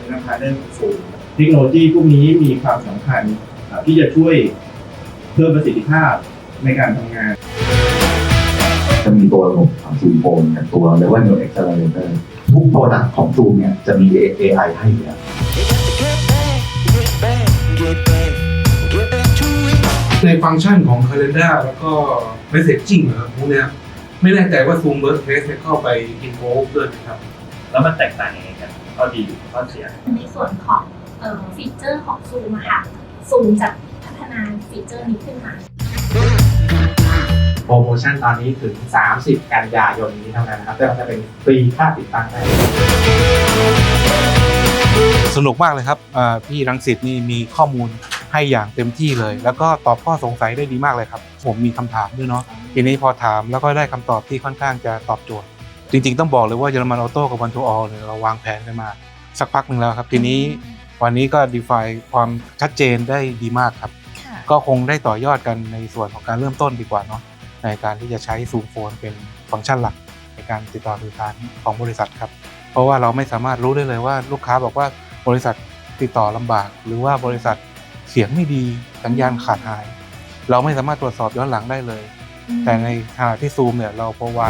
เรื่องของซูมเทคโนโลยีพวกนี้มีความสำคัญอ่าที่จะช่วยเพิ่มประสิทธิภาพในการทำงาน จะมีตัวระบบซูมโฟนกับตัว Level Accelerator ทุกโปรดักต์ของซูมเนี่ยจะมี AI ให้อยู่แล้วในฟังก์ชันของ Calendar แล้วก็ Messaging นะครับพวกเนี้ยไม่แน่ใจว่า Zoom Workplace เนี่ยเข้าไป involve ด้วยไหมครับ แล้วมันแตกต่างยังไงกันข้อดีข้อเสีย ในส่วนของเอ่อฟีเจอร์ของซูมอะค่ะซูมจะพัฒนาฟีเจอร์นี้ขึ้นมา โปรโมชั่นตอนนี้ถึง 30 กันยายนนี้เท่านั้นนะครับแต่ว่าจะเป็นฟรีค่าติดตั้งได้ สนุกมากเลยครับอ่าพี่รังสิตนี่มีข้อมูลให้อย่างเต็มที่เลย แล้วก็ตอบข้อสงสัยได้ดีมากเลยครับ ผมมีคำถามด้วยเนาะทีนี้พอถามแล้วก็ได้คำตอบที่ค่อนข้างจะตอบโจทย์ จริง ๆ ต้องบอกเลยว่าเยอรมันออโต้กับวันทูออลเนี่ยเราวางแผนกันมา สักพักหนึ่งแล้วครับ ทีนี้วันนี้ก็ define ความชัดเจนได้ดีมากครับก็คงได้ต่อยอดกันในส่วนของการเริ่มต้นดีกว่าเนาะในการที่จะใช้ซูมโฟนเป็นฟังก์ชันหลักในการติดต่อสื่อสารของบริษัทครับ เพราะว่าเราไม่สามารถรู้ได้เลยว่าลูกค้าบอกว่าบริษัทติดต่อลำบาก หรือว่าบริษัทเสียงไม่ดีสัญญาณขาดหาย เราไม่สามารถตรวจสอบย้อนหลังได้เลยแต่ในขณะที่ซูมเนี่ยเราพรอไว